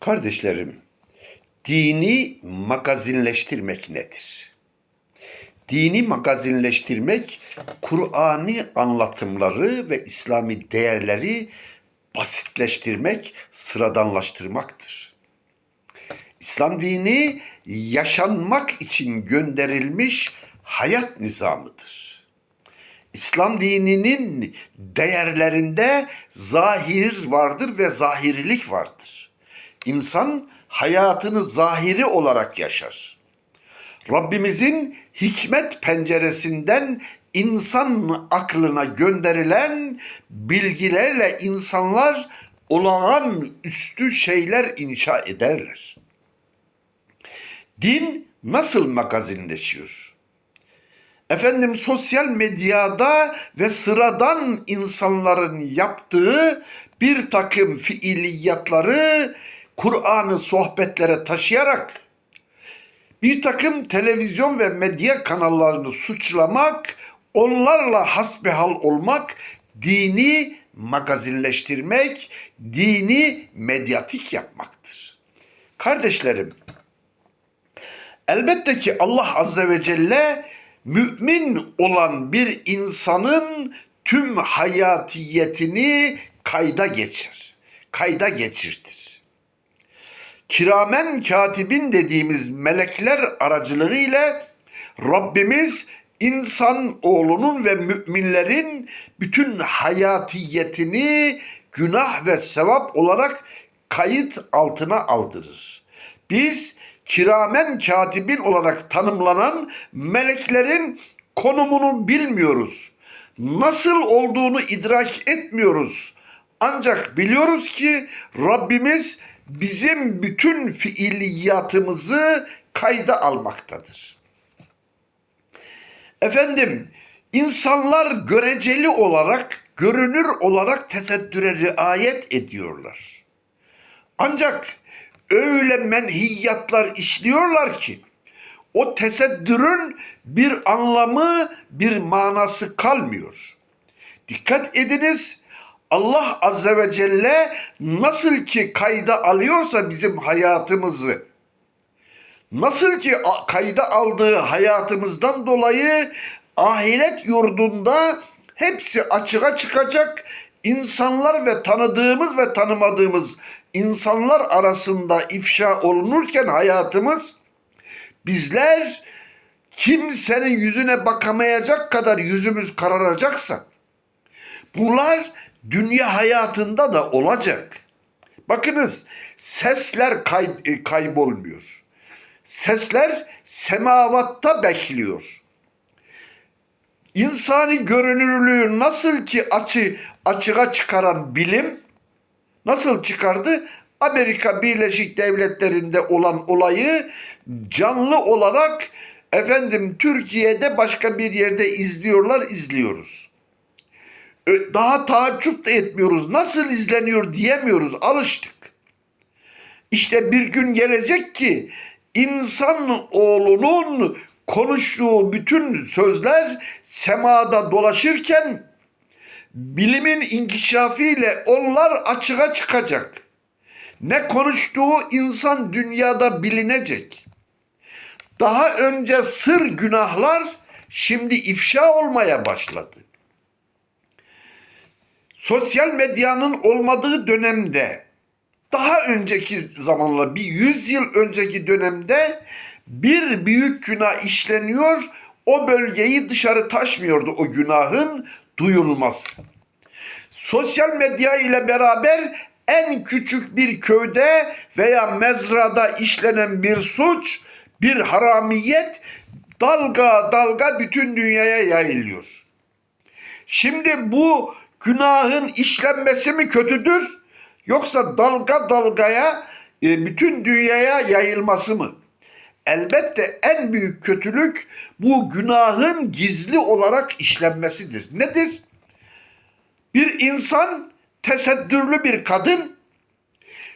Kardeşlerim, dini magazinleştirmek nedir? Dini magazinleştirmek, Kur'an'ı anlatımları ve İslami değerleri basitleştirmek, sıradanlaştırmaktır. İslam dini yaşanmak için gönderilmiş hayat nizamıdır. İslam dininin değerlerinde zahir vardır ve zahirilik vardır. İnsan hayatını zahiri olarak yaşar. Rabbimizin hikmet penceresinden insan aklına gönderilen bilgilerle insanlar olağan üstü şeyler inşa ederler. Din nasıl magazinleşiyor? Efendim sosyal medyada ve sıradan insanların yaptığı bir takım fiiliyatları Kur'an'ı sohbetlere taşıyarak bir takım televizyon ve medya kanallarını suçlamak, onlarla hasbihal olmak, dini magazinleştirmek, dini medyatik yapmaktır. Kardeşlerim, Elbette ki Allah Azze ve Celle mümin olan bir insanın tüm hayatiyetini kayda geçir. Kayda geçirtir. Kiramen katibin dediğimiz melekler aracılığıyla Rabbimiz insan oğlunun ve müminlerin bütün hayatiyetini günah ve sevap olarak kayıt altına aldırır. Biz kiramen katibin olarak tanımlanan meleklerin konumunu bilmiyoruz. Nasıl olduğunu idrak etmiyoruz. Ancak biliyoruz ki Rabbimiz bizim bütün fiiliyatımızı kayda almaktadır. Efendim, insanlar göreceli olarak, görünür olarak tesettüre riayet ediyorlar. Ancak öyle menhiyatlar işliyorlar ki o tesettürün bir anlamı, bir manası kalmıyor. Dikkat ediniz. Allah Azze ve Celle nasıl ki kayda alıyorsa bizim hayatımızı, nasıl ki kayda aldığı hayatımızdan dolayı ahiret yurdunda hepsi açığa çıkacak insanlar ve tanıdığımız ve tanımadığımız insanlar arasında ifşa olunurken hayatımız bizler kimsenin yüzüne bakamayacak kadar yüzümüz kararacaksa bunlar dünya hayatında da olacak. Bakınız sesler kay- e, kaybolmuyor. Sesler semavatta bekliyor. İnsani görünürlüğü nasıl ki açı açığa çıkaran bilim nasıl çıkardı? Amerika Birleşik Devletleri'nde olan olayı canlı olarak efendim Türkiye'de başka bir yerde izliyorlar, izliyoruz. Daha taaccüp de etmiyoruz. Nasıl izleniyor diyemiyoruz. Alıştık. İşte bir gün gelecek ki insan oğlunun konuştuğu bütün sözler semada dolaşırken bilimin inkişafıyla onlar açığa çıkacak. Ne konuştuğu insan dünyada bilinecek. Daha önce sır günahlar şimdi ifşa olmaya başladı. Sosyal medyanın olmadığı dönemde daha önceki zamanlar bir yüz yıl önceki dönemde bir büyük günah işleniyor o bölgeyi dışarı taşmıyordu o günahın duyulması. Sosyal medya ile beraber en küçük bir köyde veya mezrada işlenen bir suç, bir haramiyet dalga dalga bütün dünyaya yayılıyor. Şimdi bu günahın işlenmesi mi kötüdür yoksa dalga dalgaya e, bütün dünyaya yayılması mı? Elbette en büyük kötülük bu günahın gizli olarak işlenmesidir. Nedir? Bir insan tesettürlü bir kadın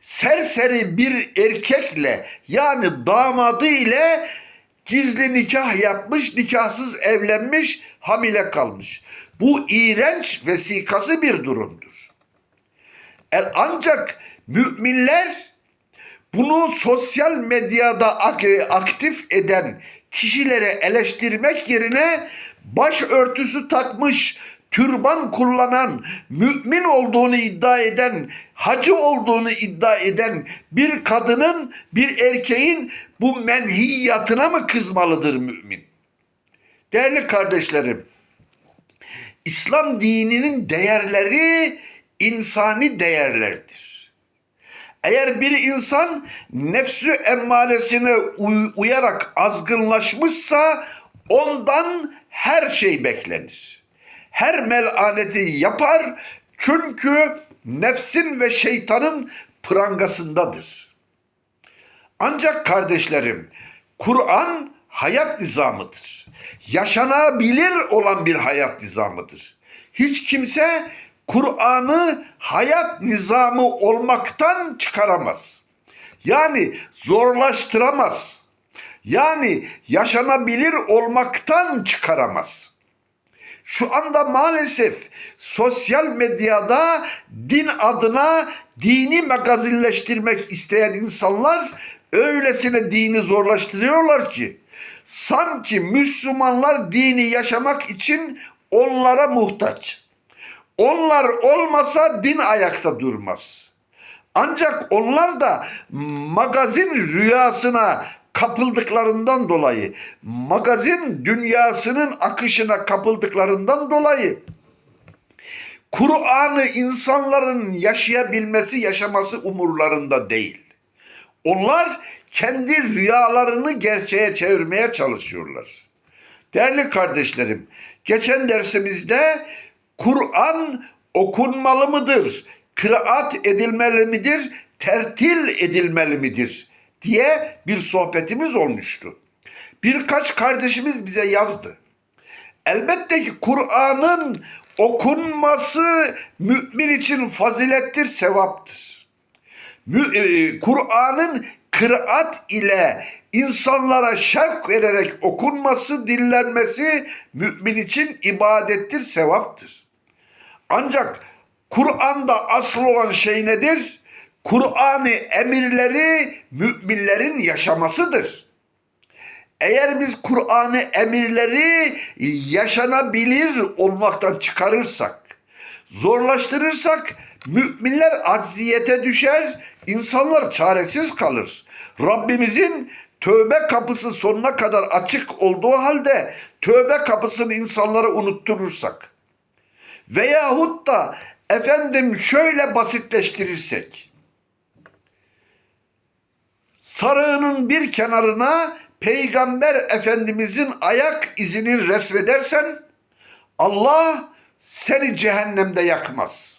serseri bir erkekle yani damadı ile gizli nikah yapmış, nikahsız evlenmiş, hamile kalmış. Bu iğrenç vesikası bir durumdur. El ancak müminler bunu sosyal medyada ak- aktif eden kişilere eleştirmek yerine başörtüsü takmış, türban kullanan, mümin olduğunu iddia eden, hacı olduğunu iddia eden bir kadının, bir erkeğin bu menhiyatına mı kızmalıdır mümin? Değerli kardeşlerim, İslam dininin değerleri insani değerlerdir. Eğer bir insan nefsü emmaresine uy- uyarak azgınlaşmışsa ondan her şey beklenir. Her melaneti yapar çünkü nefsin ve şeytanın prangasındadır. Ancak kardeşlerim, Kur'an hayat nizamıdır. Yaşanabilir olan bir hayat nizamıdır. Hiç kimse Kur'an'ı hayat nizamı olmaktan çıkaramaz. Yani zorlaştıramaz. Yani yaşanabilir olmaktan çıkaramaz. Şu anda maalesef sosyal medyada din adına dini magazinleştirmek isteyen insanlar öylesine dini zorlaştırıyorlar ki sanki Müslümanlar dini yaşamak için onlara muhtaç. Onlar olmasa din ayakta durmaz. Ancak onlar da magazin rüyasına kapıldıklarından dolayı, magazin dünyasının akışına kapıldıklarından dolayı Kur'an'ı insanların yaşayabilmesi, yaşaması umurlarında değil. Onlar kendi rüyalarını gerçeğe çevirmeye çalışıyorlar. Değerli kardeşlerim, geçen dersimizde Kur'an okunmalı mıdır? Kıraat edilmeli midir? Tertil edilmeli midir? diye bir sohbetimiz olmuştu. Birkaç kardeşimiz bize yazdı. Elbette ki Kur'an'ın okunması mümin için fazilettir, sevaptır. E, Kur'an'ın kıraat ile insanlara şevk vererek okunması, dinlenmesi mümin için ibadettir, sevaptır. Ancak Kur'an'da asıl olan şey nedir? Kur'an'ı emirleri müminlerin yaşamasıdır. Eğer biz Kur'an'ı emirleri yaşanabilir olmaktan çıkarırsak, zorlaştırırsak müminler acziyete düşer, insanlar çaresiz kalır. Rabbimizin tövbe kapısı sonuna kadar açık olduğu halde tövbe kapısını insanlara unutturursak veyahut da efendim şöyle basitleştirirsek sarığının bir kenarına Peygamber Efendimizin ayak izini resmedersen Allah seni cehennemde yakmaz.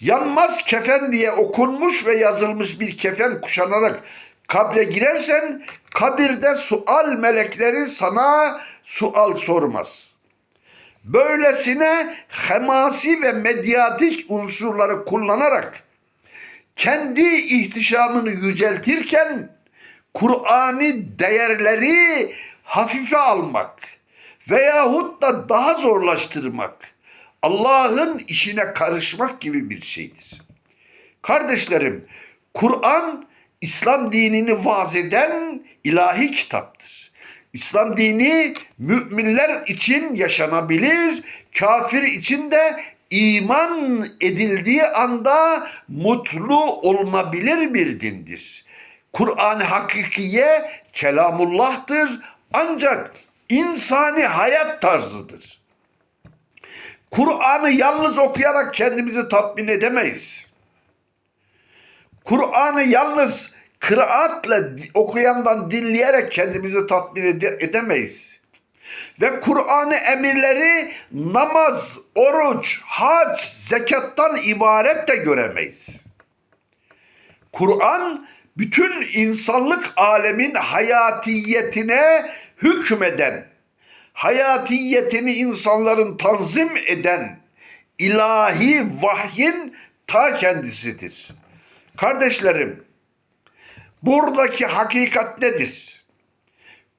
Yanmaz kefen diye okunmuş ve yazılmış bir kefen kuşanarak kabre girersen kabirde sual melekleri sana sual sormaz. Böylesine hemasi ve medyatik unsurları kullanarak kendi ihtişamını yüceltirken Kur'an'ı değerleri hafife almak veyahut da daha zorlaştırmak Allah'ın işine karışmak gibi bir şeydir. Kardeşlerim, Kur'an İslam dinini vaaz eden ilahi kitaptır. İslam dini müminler için yaşanabilir, kafir için de iman edildiği anda mutlu olunabilir bir dindir. Kur'an-ı Hakikiye kelamullah'tır ancak insani hayat tarzıdır. Kur'an'ı yalnız okuyarak kendimizi tatmin edemeyiz. Kur'an'ı yalnız kıraatle okuyandan dinleyerek kendimizi tatmin ede- edemeyiz. Ve Kur'an'ı emirleri namaz, oruç, hac, zekattan ibaret de göremeyiz. Kur'an bütün insanlık alemin hayatiyetine hükmeden, hayatiyetini insanların tanzim eden ilahi vahyin ta kendisidir. Kardeşlerim, buradaki hakikat nedir?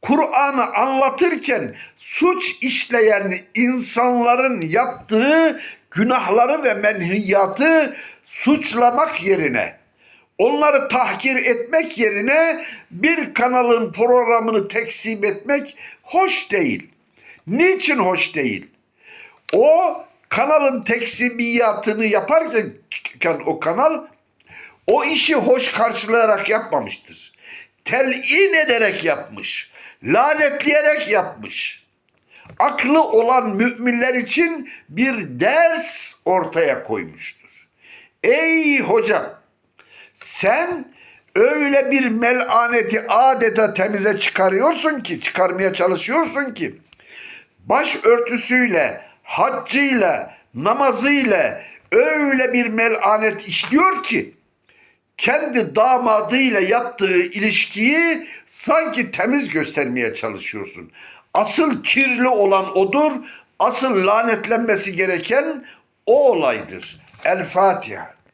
Kur'an'ı anlatırken suç işleyen insanların yaptığı günahları ve menhiyatı suçlamak yerine onları tahkir etmek yerine bir kanalın programını tekzip etmek hoş değil. Niçin hoş değil? O kanalın tekzibiyatını yaparken o kanal o işi hoş karşılayarak yapmamıştır. Telin ederek yapmış. Lanetleyerek yapmış. Aklı olan müminler için bir ders ortaya koymuştur. Ey hocam sen öyle bir melaneti adeta temize çıkarıyorsun ki, çıkarmaya çalışıyorsun ki baş örtüsüyle, haccıyla, namazıyla öyle bir melanet işliyor ki kendi damadıyla yaptığı ilişkiyi sanki temiz göstermeye çalışıyorsun. Asıl kirli olan odur, asıl lanetlenmesi gereken o olaydır. El Fatiha.